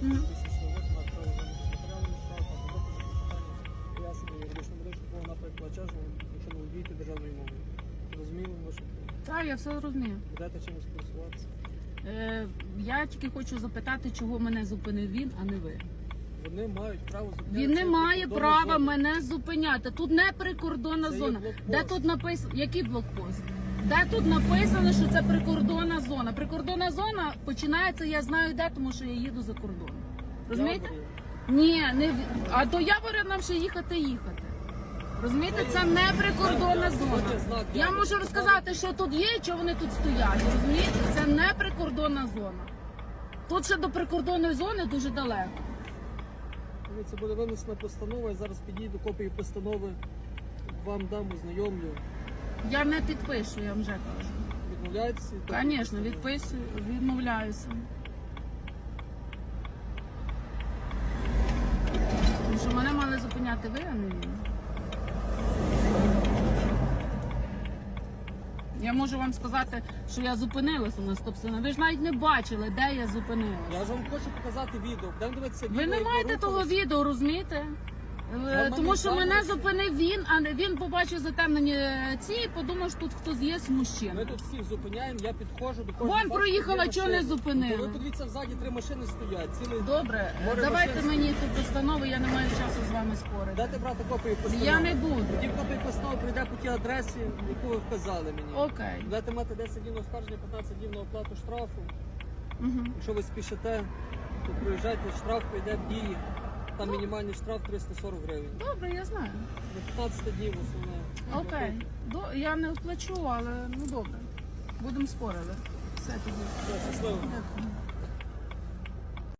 клопотання, пояснення юридичну медичну повну напрямку платежу, якщо не володієте державною мовою. Зрозуміло, може Так, я все розумію. будете чимось користуватися. Е, я тільки хочу запитати, чого мене зупинив він, а не ви. Вони мають право зупиняти. Він не має права мене зупиняти. Тут не прикордонна Це є зона. блокпост. Де тут написано, який блокпост? Де тут написано, що це прикордонна зона? Прикордонна зона починається, я знаю де, тому що я їду за кордон. Розумієте? Ні, не в- а до Яворя нам ще їхати їхати. Розумієте, це не прикордонна зона. Я можу розказати, що тут є, і чого вони тут стоять. Розумієте, це не прикордонна зона. Тут ще до прикордонної зони дуже далеко. Це буде винесена постанова, я зараз підійду копію постанови, вам дам, ознайомлю. Я не підпишу, я вам вже кажу. Відмовляєтеся? Звісно, відписую, відмовляюся. Тому що мене мали зупиняти ви, а не він. Я можу вам сказати, що я зупинилася на стоп-сигналі. Ви ж навіть не бачили, де я зупинилася. Я ж вам хочу показати відео. Будемо дивитися Ви не як маєте того відео, розумієте? Е, Тому що мене зупинив він, а не він побачив затемнені ці і подумав, що тут хтось є з Ми мужчин. тут всіх зупиняємо, я підходжу до кожного. Вон проїхала, чого не машина. зупинили? Ви подивіться, ззаді три машини стоять. Цілий... Добре, Море давайте мені ту постанову, я не маю часу з вами спорити. Дайте брати копію постанови. Я не буду. Тоді копія постанови прийде по тій адресі, яку ви вказали мені. Окей. Будете мати 10 днів на оскарження, 15 днів на оплату штрафу. Угу. Якщо ви спішите, то приїжджайте, штраф прийде в дії. Там мінімальний штраф 340 гривень. Добре, я знаю. До 15 днів основне. Окей. До, я не оплачу, але ну добре. Будемо спорити. Все тоді. Все, щасливо. Дякую.